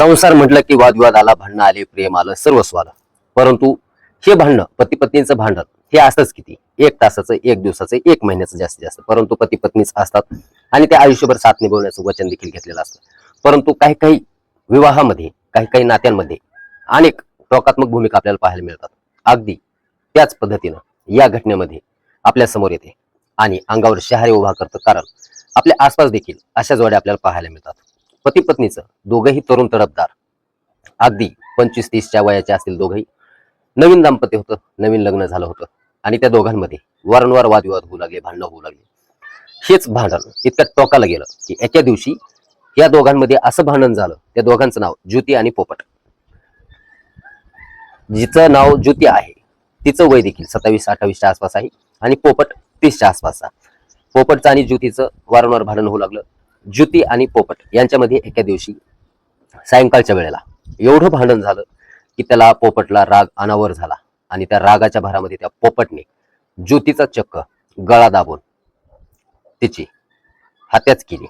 संसार म्हटलं की वादविवाद आला भांडणं आले प्रेम आलं सर्वस्व आलं. परंतु हे भांडणं पती पत्नीचं भांडण हे असंच किती? एक तासाचं एक दिवसाचं एक महिन्याचं जास्तीत जास्त. परंतु पती पत्नीच असतात आणि ते आयुष्यभर साथ निभवण्याचं वचन देखील घेतलेलं असतं. परंतु काही काही विवाहामध्ये काही काही नात्यांमध्ये अनेक टोकात्मक भूमिका आपल्याला पाहायला मिळतात. अगदी त्याच पद्धतीनं या घटनेमध्ये आपल्यासमोर येते आणि अंगावर शहारे उभा करतं. कारण आपल्या आसपास देखील अशा जोड्या आपल्याला पाहायला मिळतात. पती पत्नीचं दोघंही तरुण तडपदार. अगदी पंचवीस तीसच्या वयाचे असतील दोघंही. नवीन दाम्पत्य होतं नवीन लग्न झालं होतं. आणि त्या दोघांमध्ये वारंवार वादविवाद होऊ लागले भांडणं होऊ लागले. हेच भांडण इतक्या टोकाला गेलं की एका दिवशी या दोघांमध्ये असं भांडण झालं. त्या दोघांचं नाव ज्योती आणि पोपट. जिचं नाव ज्योती आहे तिचं वय देखील सत्तावीस अठ्ठावीसच्या आसपास आहे आणि पोपट तीसच्या आसपासचा पोपटचं आणि ज्योतीचं वारंवार भांडण होऊ लागलं. ज्योती आणि पोपट यांच्यामध्ये एका दिवशी सायंकाळच्या वेळेला एवढं भांडण झालं की त्याला पोपटला राग अनावर झाला. आणि त्या रागाच्या भरामध्ये त्या पोपटने ज्योतीचा चक्क गळा दाबून तिची हत्याच केली.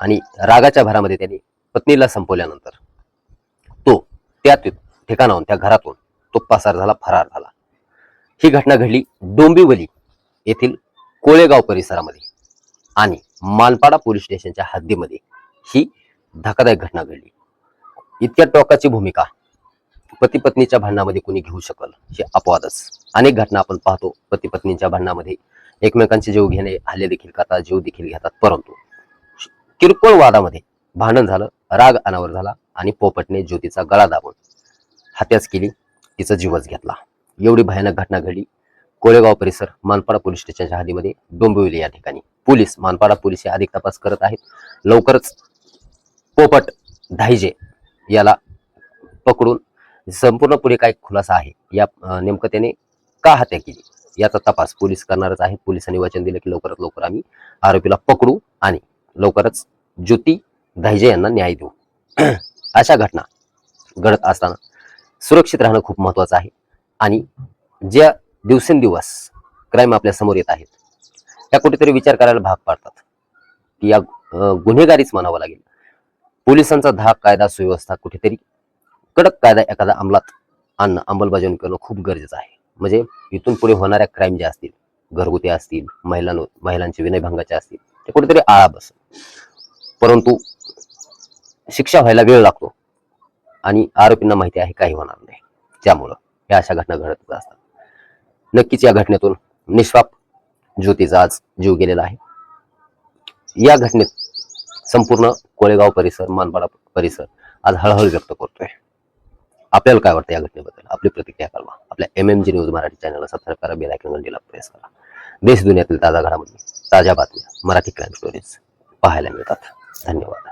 आणि रागाच्या भरामध्ये त्यांनी पत्नीला संपवल्यानंतर तो त्या ठिकाणाहून त्या घरातून तो पसार झाला फरार झाला. ही घटना घडली डोंबिवली येथील कोळेगाव परिसरामध्ये. आणि मानपाडा पोलीस स्टेशनच्या हद्दीमध्ये ही धक्कादायक घटना घडली. इतक्या टोकाची भूमिका पती पत्नीच्या भांडणामध्ये कोणी घेऊ शकल हे अपवादच. अनेक घटना आपण पाहतो पती पत्नीच्या भांडणामध्ये एकमेकांचे जीव घेणे हल्ले देखील करतात जीव देखील घेतात. परंतु किरकोळ वादामध्ये भांडण झालं राग अनावर झाला आणि पोपटने ज्योतीचा गळा दाबून हत्याच केली तिचा जीवच घेतला. एवढी भयानक घटना घडली. कोळेगाव परिसर मानपाडा पोलीस स्टेशनच्या हद्दीमध्ये डोंबिवली या ठिकाणी. पोलीस मानपाडा पोलीस हे अधिक तपास करत आहेत. लवकरच पोपट धायजे याला पकडून संपूर्ण पुढे काय खुलासा आहे या नेमकं त्याने का हत्या केली याचा तपास पोलीस करणारच आहेत पोलिसांनी वचन दिलं की लवकरात लवकर आम्ही आरोपीला पकडू आणि लवकरच ज्योती धायजे यांना न्याय देऊ. अशा घटना घडत असताना सुरक्षित राहणं खूप महत्वाचं आहे. आणि ज्या दिवसेंदिवस क्राईम आपल्यासमोर येत आहेत त्या कुठेतरी विचार करायला भाग पाडतात. की या गुन्हेगारीच म्हणावं लागेल. पोलिसांचा धाक कायदा सुव्यवस्था कुठेतरी कडक कायदा एखादा अंमलात आणणं अंमलबजावणी करणं खूप गरजेचं आहे. म्हणजे इथून पुढे होणाऱ्या क्राईम ज्या असतील घरगुती असतील महिलां महिलांचे विनयभंगाचे असतील ते कुठेतरी आळा बस. परंतु शिक्षा व्हायला वेळ लागतो आणि आरोपींना माहिती आहे काही होणार नाही. त्यामुळं या अशा घटना घडत असतात. नक्कीच या घटनेतून निष्पाप ज्योतीचा आज जीव गेलेला आहे. या घटनेत संपूर्ण कोळेगाव परिसर मानपाडा परिसर आज हळहळ व्यक्त करतोय. आपल्याला काय वाटतं या घटनेबद्दल? आपली प्रतिक्रिया कळवा आपल्या M M G news Marathi चॅनलला सबस्क्राईब करा बेल आयकॉन घंटीला प्रेस करा. देश दुनियातील ताजा घडामोडी ताज्या बातम्या मराठी क्राईम स्टोरीज पाहायला मिळतात. धन्यवाद.